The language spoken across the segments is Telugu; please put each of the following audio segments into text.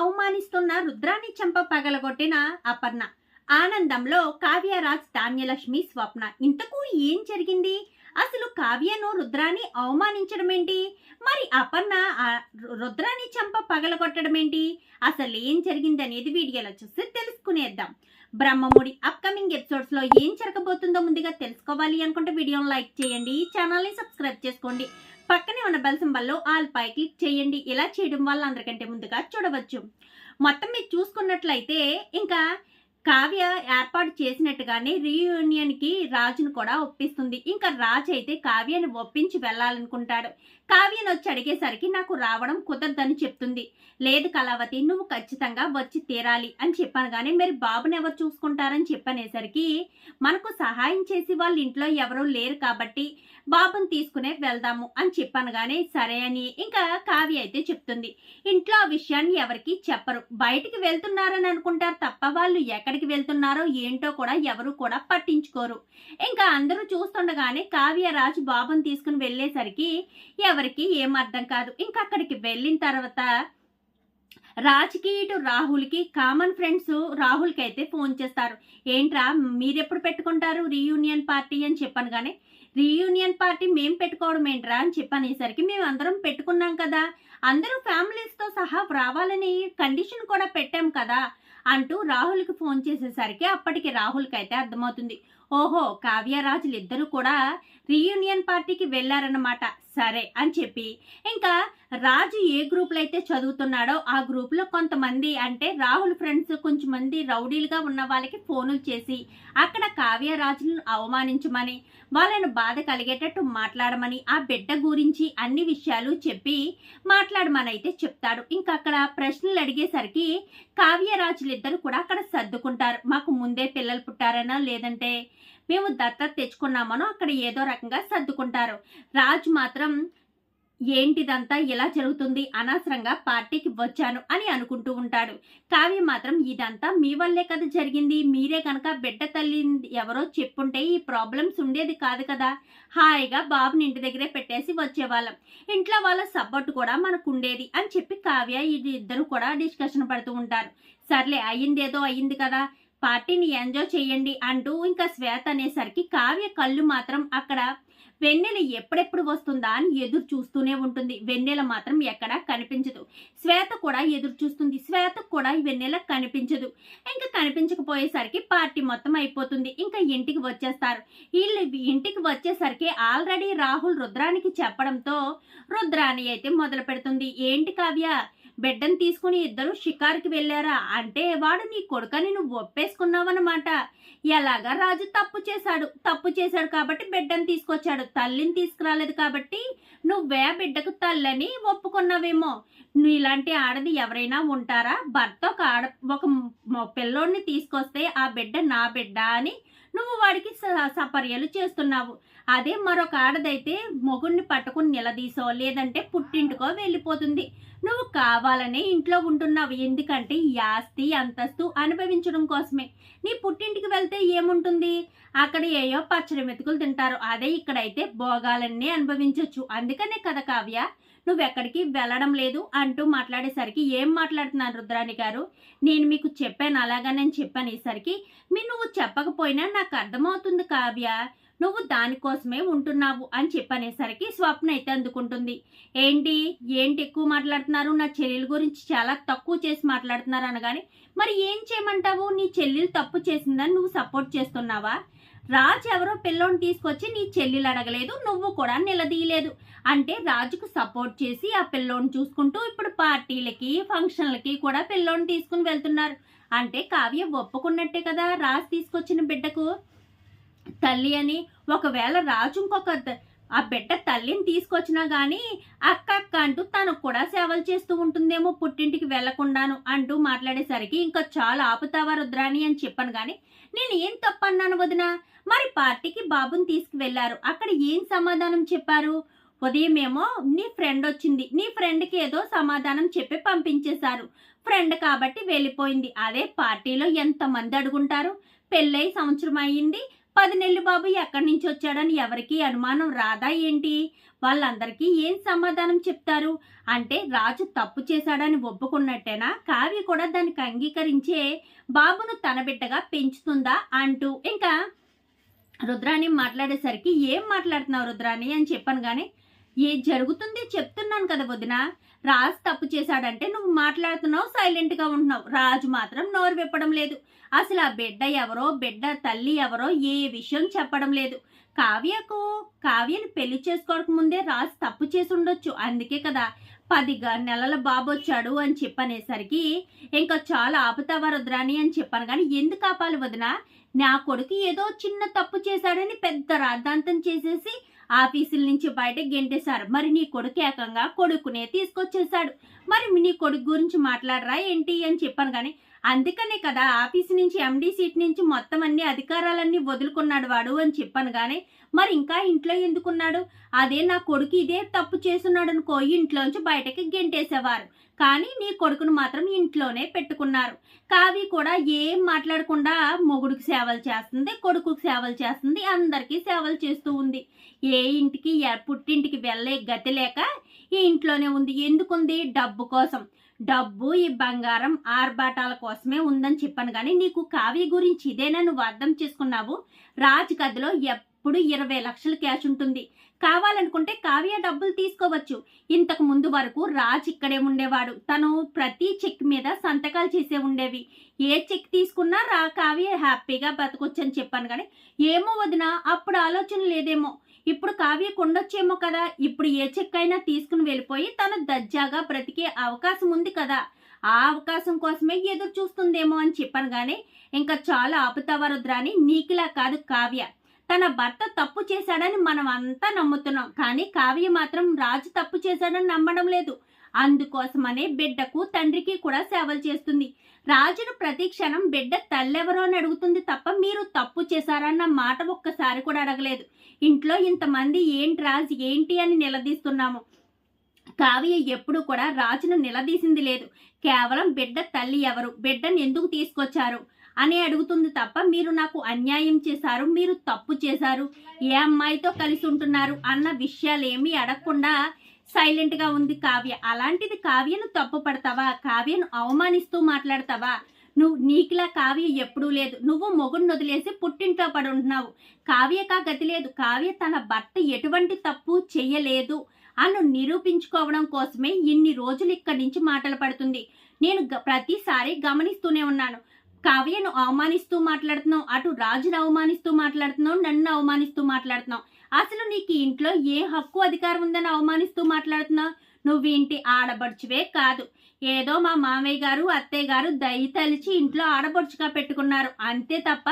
అవమానిస్తున్న రుద్రాన్ని చెంప పగలగొట్టిన అపర్ణ. ఆనందంలో కావ్యరాజ్ ధాన్యలక్ష్మి స్వప్న. ఇంతకు ఏం జరిగింది? అసలు కావ్యను రుద్రాన్ని అవమానించడం ఏంటి మరి అపర్ణ రుద్రాన్ని చంప పగలగొట్టడమేంటి? పగలగొట్టడం ఏంటి అసలు ఏం జరిగింది అనేది వీడియోలో చూస్తే తెలుసుకునేద్దాం. బ్రహ్మముడి అప్కమింగ్ ఎపిసోడ్స్లో ఏం జరగబోతుందో ముందుగా తెలుసుకోవాలి అనుకుంటే వీడియోని లైక్ చేయండి ఈ సబ్స్క్రైబ్ చేసుకోండి. పక్కనే ఉన్న బెల్ సింబల్లో ఆల్ పై క్లిక్ చేయండి. ఇలా చేయడం వల్ల అందరికంటే ముందుగా చూడవచ్చు. మొత్తం మీరు చూసుకున్నట్లయితే ఇంకా కావ్య ఏర్పాటు చేసినట్టుగానే రీయూనియన్కి రాజును కూడా ఒప్పిస్తుంది. ఇంకా రాజు అయితే కావ్యను ఒప్పించి వెళ్ళాలనుకుంటాడు. కావ్యను వచ్చి అడిగేసరికి నాకు రావడం కుదరదని చెప్తుంది. లేదు కళావతి నువ్వు ఖచ్చితంగా వచ్చి తీరాలి అని చెప్పాను కానీ మీరు బాబుని ఎవరు చూసుకుంటారని చెప్పనేసరికి మనకు సహాయం చేసి వాళ్ళ ఇంట్లో ఎవరూ లేరు కాబట్టి బాబుని తీసుకునే వెళ్దాము అని చెప్పాను కానీ సరే అని ఇంకా కావ్య అయితే చెప్తుంది. ఇంట్లో ఆ విషయాన్ని ఎవరికి చెప్పరు. బయటికి వెళ్తున్నారని అనుకుంటారు తప్ప వాళ్ళు ఎక్కడ ఎక్కడికి వెళ్తున్నారో ఏంటో కూడా ఎవరు కూడా పట్టించుకోరు. ఇంకా అందరూ చూస్తుండగానే కావ్య రాజు బాబుని తీసుకుని వెళ్ళేసరికి ఎవరికి ఏం అర్థం కాదు. ఇంకా అక్కడికి వెళ్ళిన తర్వాత రాజ్కి ఇటు రాహుల్కి కామన్ ఫ్రెండ్స్ రాహుల్కి అయితే ఫోన్ చేస్తారు. ఏంట్రా మీరెప్పుడు పెట్టుకుంటారు రీయూనియన్ పార్టీ? అని చెప్పాను కానీ రీయూనియన్ పార్టీ మేము పెట్టుకోవడం ఏంట్రా? అని చెప్పనేసరికి మేము అందరం పెట్టుకున్నాం కదా. అందరూ ఫ్యామిలీస్తో సహా రావాలని కండిషన్ కూడా పెట్టాం కదా. అంటూ రాహుల్కి ఫోన్ చేసేసరికి అప్పటికి రాహుల్కి అయితే అర్థమవుతుంది. ఓహో కావ్యరాజులు ఇద్దరు కూడా రీయూనియన్ పార్టీకి వెళ్ళారన్నమాట సరే అని చెప్పి. ఇంకా రాజు ఏ గ్రూప్లో అయితే చదువుతున్నాడో ఆ గ్రూప్లో కొంతమంది అంటే రాహుల్ ఫ్రెండ్స్ కొంచెం మంది రౌడీలుగా ఉన్న వాళ్ళకి ఫోనులు చేసి అక్కడ కావ్యరాజులను అవమానించమని వాళ్ళను బాధ కలిగేటట్టు మాట్లాడమని ఆ బిడ్డ గురించి అన్ని విషయాలు చెప్పి మాట్లాడమని అయితే చెప్తాడు. ఇంకా అక్కడ ప్రశ్నలు అడిగేసరికి కావ్యరాజులు ఇద్దరు కూడా అక్కడ సర్దుకుంటారు. మాకు ముందే పిల్లలు పుట్టారనో లేదంటే మేము దత్తత తెచ్చుకున్నామనో అక్కడ ఏదో రకంగా సర్దుకుంటారు. రాజు మాత్రం ఏంటిదంతా ఎలా జరుగుతుంది? అనవసరంగా పార్టీకి వచ్చాను అని అనుకుంటూ ఉంటాడు. కావ్య మాత్రం ఇదంతా మీ వల్లే కదా జరిగింది. మీరే కనుక బిడ్డ తల్లి ఎవరో చెప్పుంటే ఈ ప్రాబ్లమ్స్ ఉండేది కాదు కదా. హాయిగా బాబుని ఇంటి దగ్గరే పెట్టేసి వచ్చేవాళ్ళం. ఇంట్లో వాళ్ళ సపోర్ట్ కూడా మనకు ఉండేది అని చెప్పి కావ్య ఇది ఇద్దరు కూడా డిస్కషన్ పడుతూ ఉంటారు. సర్లే అయ్యిందేదో అయ్యింది కదా. పార్టీని ఎంజాయ్ చేయండి అంటూ ఇంకా శ్వేత అనేసరికి కావ్య కళ్ళు మాత్రం అక్కడ వెన్నెల ఎప్పుడెప్పుడు వస్తుందా అని ఎదురు చూస్తూనే ఉంటుంది. వెన్నెల మాత్రం ఎక్కడా కనిపించదు. శ్వేత కూడా ఎదురు చూస్తుంది. శ్వేత కూడా వెన్నెల కనిపించదు. ఇంకా కనిపించకపోయేసరికి పార్టీ మొత్తం అయిపోతుంది. ఇంకా ఇంటికి వచ్చేస్తారు. వీళ్ళు ఇంటికి వచ్చేసరికి ఆల్రెడీ రాహుల్ రుద్రానికి చెప్పడంతో రుద్రాని అయితే మొదలు పెడుతుంది ఏంటి కావ్య? బిడ్డను తీసుకుని ఇద్దరు షికారుకి వెళ్ళారా? అంటే వాడు నీ కొడుకని నువ్వు ఒప్పేసుకున్నావన్నమాట. ఎలాగా రాజు తప్పు చేశాడు? తప్పు చేశాడు కాబట్టి బిడ్డను తీసుకొచ్చాడు. తల్లిని తీసుకురాలేదు కాబట్టి నువ్వే బిడ్డకు తల్లని ఒప్పుకున్నావేమో. నువ్వు ఇలాంటి ఆడది ఎవరైనా ఉంటారా? భర్త ఒక ఆడ ఒక పిల్లోడిని తీసుకొస్తే ఆ బిడ్డ నా బిడ్డ అని నువ్వు వాడికి స- సపర్యలు చేస్తున్నావు. అదే మరొక ఆడదైతే మొగుడిని పట్టుకుని నిలదీసో లేదంటే పుట్టింటికో వెళ్ళిపోతుంది. నువ్వు కావాలనే ఇంట్లో ఉంటున్నావు. ఎందుకంటే ఈ ఆస్తి అంతస్తు అనుభవించడం కోసమే. నీ పుట్టింటికి వెళ్తే ఏముంటుంది? అక్కడ ఏయో పచ్చడి మెతుకులు తింటారు. అదే ఇక్కడైతే భోగాలన్నీ అనుభవించవచ్చు అందుకనే కదా కావ్య నువ్వెక్కడికి వెళ్ళడం లేదు అంటూ మాట్లాడేసరికి ఏం మాట్లాడుతున్నాను రుద్రాణి గారు? నేను మీకు చెప్పాను అలాగా నేను చెప్పాను ఈసరికి. మీ నువ్వు చెప్పకపోయినా నాకు అర్థమవుతుంది కావ్య. నువ్వు దానికోసమే ఉంటున్నావు అని చెప్పనేసరికి స్వప్న అయితే అందుకుంటుంది. ఏంటి? ఏంటి ఎక్కువ మాట్లాడుతున్నారు? నా చెల్లెల గురించి చాలా తక్కువ చేసి మాట్లాడుతున్నారు అనగాని మరి ఏం చేయమంటావు? నీ చెల్లెలు తప్పు చేసిందని నువ్వు సపోర్ట్ చేస్తున్నావా? రాజు ఎవరో పిల్లోని తీసుకొచ్చి నీ చెల్లెలు అడగలేదు నువ్వు కూడా నిలదీయలేదు. అంటే రాజుకు సపోర్ట్ చేసి ఆ పిల్లోని చూసుకుంటూ ఇప్పుడు పార్టీలకి ఫంక్షన్లకి కూడా పిల్లోని తీసుకుని వెళ్తున్నారు. అంటే కావ్య ఒప్పుకున్నట్టే కదా రాజు తీసుకొచ్చిన బిడ్డకు. తల్లి అని ఒకవేళ రాజు ఇంకొక ఆ బిడ్డ తల్లిని తీసుకొచ్చినా కానీ అక్క అక్క అంటూ తను కూడా సేవలు చేస్తూ ఉంటుందేమో పుట్టింటికి వెళ్ళకుండాను అంటూ మాట్లాడేసరికి ఇంకా చాలా ఆపుతావా రుద్రాని అని చెప్పాను గాని నేను ఏం తప్పన్నాను వదిన? మరి పార్టీకి బాబుని తీసుకువెళ్ళారు అక్కడ ఏం సమాధానం చెప్పారు? ఉదయమేమో నీ ఫ్రెండ్ వచ్చింది. నీ ఫ్రెండ్కి ఏదో సమాధానం చెప్పి పంపించేశారు. ఫ్రెండ్ కాబట్టి వెళ్ళిపోయింది. అదే పార్టీలో ఎంతమంది అడుగుంటారు? పెళ్ళై సంవత్సరం అయ్యింది. పది నెలలు బాబు ఎక్కడి నుంచి వచ్చాడని ఎవరికీ అనుమానం రాదా ఏంటి? వాళ్ళందరికీ ఏం సమాధానం చెప్తారు? అంటే రాజు తప్పు చేశాడని ఒప్పుకున్నట్టేనా? కావ్య కూడా దానికి అంగీకరించే బాబును తన బిడ్డగా పెంచుతుందా అంటూ. ఇంకా రుద్రాణి మాట్లాడేసరికి ఏం మాట్లాడుతున్నావు రుద్రాణి అని చెప్పాను కానీ ఏ జరుగుతుంది చెప్తున్నాను కదా వదిన. రాజు తప్పు చేశాడంటే నువ్వు మాట్లాడుతున్నావు సైలెంట్గా ఉంటున్నావు. రాజు మాత్రం నోరు విప్పడం లేదు. అసలు ఆ బిడ్డ ఎవరో బిడ్డ తల్లి ఎవరో ఏ విషయం చెప్పడం లేదు. కావ్యకు కావ్యని పెళ్ళి చేసుకోవడానికి ముందే రాజు తప్పు చేసి ఉండొచ్చు. అందుకే కదా పది గ- నెలల బాబు వచ్చాడు అని చెప్పనేసరికి ఇంకా చాలా ఆపుతావా రుద్రాని అని చెప్పాను. కానీ ఎందుకు ఆపాలి వదిన? నా కొడుకు ఏదో చిన్న తప్పు చేశాడని పెద్ద రాద్ధాంతం చేసేసి ఆఫీసుల నుంచి బయటకు గెంటేశారు. మరి నీ కొడుకు ఏకంగా కొడుకునే తీసుకొచ్చేసాడు మరి నీ కొడుకు గురించి మాట్లాడరా ఏంటి అని చెప్పాను కానీ అందుకనే కదా ఆఫీస్ నుంచి ఎండీ సీట్ నుంచి మొత్తం అన్ని అధికారాలన్నీ వదులుకున్నాడు వాడు అని చెప్పాను కానీ మరి ఇంకా ఇంట్లో ఎందుకున్నాడు? అదే నా కొడుకు ఇదే తప్పు చేస్తున్నాడు అనుకో ఇంట్లోంచి బయటకి గెంటేసేవారు. కానీ నీ కొడుకును మాత్రం ఇంట్లోనే పెట్టుకున్నారు. కావి కూడా ఏం మాట్లాడకుండా మొగుడికి సేవలు చేస్తుంది కొడుకుకి సేవలు చేస్తుంది అందరికీ సేవలు చేస్తూ ఉంది. ఏ ఇంటికి ఎ- పుట్టింటికి వెళ్ళే గతి లేక ఈ ఇంట్లోనే ఉంది. ఎందుకుంది? డబ్బు కోసం. డబ్బు ఈ బంగారం ఆర్భాటాల కోసమే ఉందని చెప్పాను కానీ నీకు కావ్య గురించి ఇదేనా నువ్వు అర్థం చేసుకున్నావు? రాజ్ గదిలో ఎప్పుడు ఇరవై లక్షల క్యాష్ ఉంటుంది. కావాలనుకుంటే కావ్య డబ్బులు తీసుకోవచ్చు. ఇంతకు ముందు వరకు రాజ్ ఇక్కడే ఉండేవాడు. తను ప్రతి చెక్ మీద సంతకాలు చేసే ఉండేవి. ఏ చెక్ తీసుకున్నా రా కావ్య హ్యాపీగా బతకొచ్చు అని చెప్పాను కానీ ఏమో వదిన అప్పుడు ఆలోచన లేదేమో. ఇప్పుడు కావ్య కొండొచ్చేమో కదా ఇప్పుడు ఏ చెక్కైనా అయినా తీసుకుని వెళ్ళిపోయి తను దజ్జాగా బ్రతికే అవకాశం ఉంది కదా. ఆ అవకాశం కోసమే ఎదురు చూస్తుందేమో అని చెప్పాను కానీ ఇంకా చాలా ఆపుతావా రుద్రాని నీకులా కాదు కావ్య. తన భర్త తప్పు చేశాడని మనం అంతా నమ్ముతున్నాం కానీ కావ్య మాత్రం రాజు తప్పు చేశాడని నమ్మడం లేదు. అందుకోసమనే బిడ్డకు తండ్రికి కూడా సేవలు చేస్తుంది. రాజును ప్రతి క్షణం బిడ్డ తల్లెవరో అని అడుగుతుంది తప్ప మీరు తప్పు చేశారన్న మాట ఒక్కసారి కూడా అడగలేదు. ఇంట్లో ఇంతమంది ఏంటి రాజు ఏంటి అని నిలదీస్తున్నాము. కావ్య ఎప్పుడు కూడా రాజును నిలదీసింది లేదు. కేవలం బిడ్డ తల్లి ఎవరు? బిడ్డను ఎందుకు తీసుకొచ్చారు? అని అడుగుతుంది తప్ప మీరు నాకు అన్యాయం చేశారు మీరు తప్పు చేశారు ఏ అమ్మాయితో కలిసి ఉంటున్నారు అన్న విషయాలు ఏమీ అడగకుండా సైలెంట్గా ఉంది కావ్య. అలాంటిది కావ్యను తప్పు పడతావా? కావ్యను అవమానిస్తూ మాట్లాడతావా? నువ్వు నీకులా కావ్య ఎప్పుడూ లేదు. నువ్వు మొగుడిని వదిలేసి పుట్టింట్లో పడి ఉంటున్నావు. కావ్యకా గతి లేదు. కావ్య తన భర్త ఎటువంటి తప్పు చేయలేదు అను నిరూపించుకోవడం కోసమే ఇన్ని రోజులు ఇక్కడి నుంచి మాటలు పడుతుంది. నేను గ- ప్రతిసారి గమనిస్తూనే ఉన్నాను. కావ్యను అవమానిస్తూ మాట్లాడుతున్నావు అటు రాజును అవమానిస్తూ మాట్లాడుతున్నావు నన్ను అవమానిస్తూ మాట్లాడుతున్నావు. అసలు నీకు ఇంట్లో ఏ హక్కు అధికారం ఉందని అవమానిస్తూ మాట్లాడుతున్నావు? నువ్వు ఇంటి ఆడబడుచువే కాదు. ఏదో మా మామయ్య గారు అత్తయ్య గారు దయ తలిచి ఇంట్లో ఆడబడుచుగా పెట్టుకున్నారు. అంతే తప్ప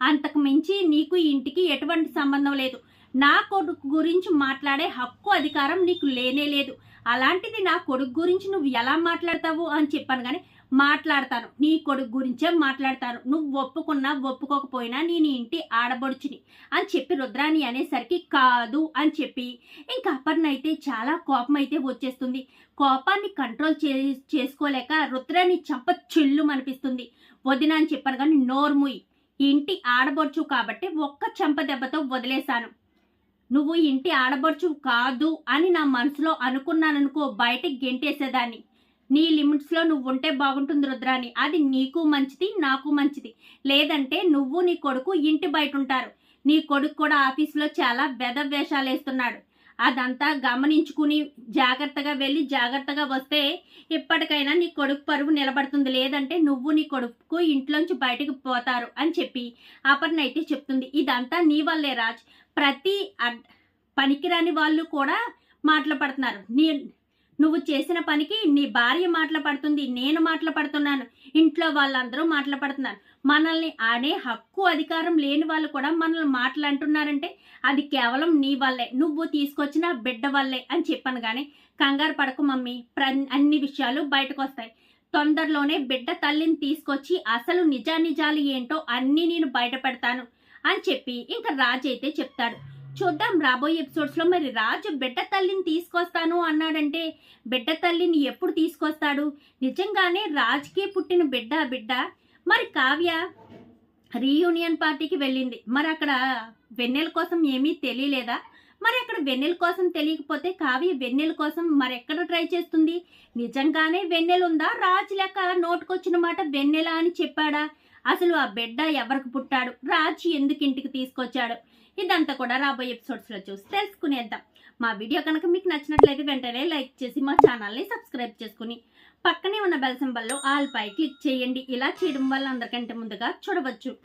అంతకు మించి నీకు ఇంటికి ఎటువంటి సంబంధం లేదు. నా కొడుకు గురించి మాట్లాడే హక్కు అధికారం నీకు లేనే లేదు. అలాంటిది నా కొడుకు గురించి నువ్వు ఎలా మాట్లాడతావు అని చెప్పాను కానీ మాట్లాడతాను. నీ కొడుకు గురించే మాట్లాడతాను. నువ్వు ఒప్పుకున్నా ఒప్పుకోకపోయినా నేను ఇంటి ఆడబడుచుని అని చెప్పి రుద్రాణి అనేసరికి కాదు అని చెప్పి ఇంకా అపర్ణ అయితే చాలా కోపం అయితే వచ్చేస్తుంది. కోపాన్ని కంట్రోల్ చే చేసుకోలేక రుద్రాన్ని చంప చెల్లు అనిపిస్తుంది వదిన అని చెప్పాను కానీ నోర్ముయ్. ఇంటి ఆడబడుచు కాబట్టి ఒక్క చెంప దెబ్బతో వదిలేశాను. నువ్వు ఇంటి ఆడబడుచు కాదు అని నా మనసులో అనుకున్నాననుకో బయటకి గెంటేసేదాన్ని. నీ లిమిట్స్లో నువ్వు ఉంటే బాగుంటుంది రుద్రాని అది నీకు మంచిది నాకు మంచిది. లేదంటే నువ్వు నీ కొడుకు ఇంటి బయట ఉంటారు నీ కొడుకు కూడా ఆఫీస్లో చాలా బెద వేషాలు వేస్తున్నాడు అదంతా గమనించుకుని జాగ్రత్తగా వెళ్ళి జాగ్రత్తగా వస్తే ఇప్పటికైనా నీ కొడుకు పరువు నిలబడుతుంది. లేదంటే నువ్వు నీ కొడుకు ఇంట్లోంచి బయటకు పోతారు అని చెప్పి అపర్ణ అయితే చెప్తుంది. ఇదంతా నీ వల్లే రాజ్. ప్రతి అడ్- పనికిరాని వాళ్ళు కూడా మాట్లాడుతున్నారు. నీ నువ్వు చేసిన పనికి నీ భార్య మాటలు పడుతుంది నేను మాటలు పడుతున్నాను ఇంట్లో వాళ్ళందరూ మాటలు పడుతున్నారు. మనల్ని ఆడే హక్కు అధికారం లేని వాళ్ళు కూడా మనల్ని మాటలు అంటున్నారంటే అది కేవలం నీ వల్లే. నువ్వు తీసుకొచ్చిన బిడ్డ వల్లే అని చెప్పాను కానీ కంగారు పడకు మమ్మీ. ప్ర అన్ని విషయాలు బయటకు వస్తాయి తొందరలోనే బిడ్డ తల్లిని తీసుకొచ్చి అసలు నిజానిజాలు ఏంటో అన్నీ నేను బయట పెడతాను అని చెప్పి ఇంకా రాజు అయితే చెప్తాడు. చూద్దాం రాబోయే ఎపిసోడ్స్లో మరి రాజు బిడ్డ తల్లిని తీసుకొస్తాను అన్నాడంటే బిడ్డ తల్లిని ఎప్పుడు తీసుకొస్తాడు? నిజంగానే రాజుకే పుట్టిన బిడ్డ బిడ్డ? మరి కావ్య రీయూనియన్ పార్టీకి వెళ్ళింది. మరి అక్కడ వెన్నెల కోసం ఏమీ తెలియలేదా? మరి అక్కడ వెన్నెల కోసం తెలియకపోతే కావ్య వెన్నెల కోసం మరి ఎక్కడ ట్రై చేస్తుంది? నిజంగానే వెన్నెలుందా రాజు లెక్క నోటుకొచ్చిన మాట వెన్నెల అని చెప్పాడా? అసలు ఆ బిడ్డ ఎవరికి పుట్టాడు? రాజు ఎందుకు ఇంటికి తీసుకొచ్చాడు? ఇదంతా కూడా రాబోయే ఎపిసోడ్స్లో చూసి తెలుసుకునేద్దాం. మా వీడియో కనుక మీకు నచ్చినట్లయితే వెంటనే లైక్ చేసి మా ఛానల్ని సబ్స్క్రైబ్ చేసుకుని పక్కనే ఉన్న బెల్ సింబల్లో ఆల్ పై క్లిక్ చేయండి. ఇలా చేయడం వల్ల అందరికంటే ముందుగా చూడవచ్చు.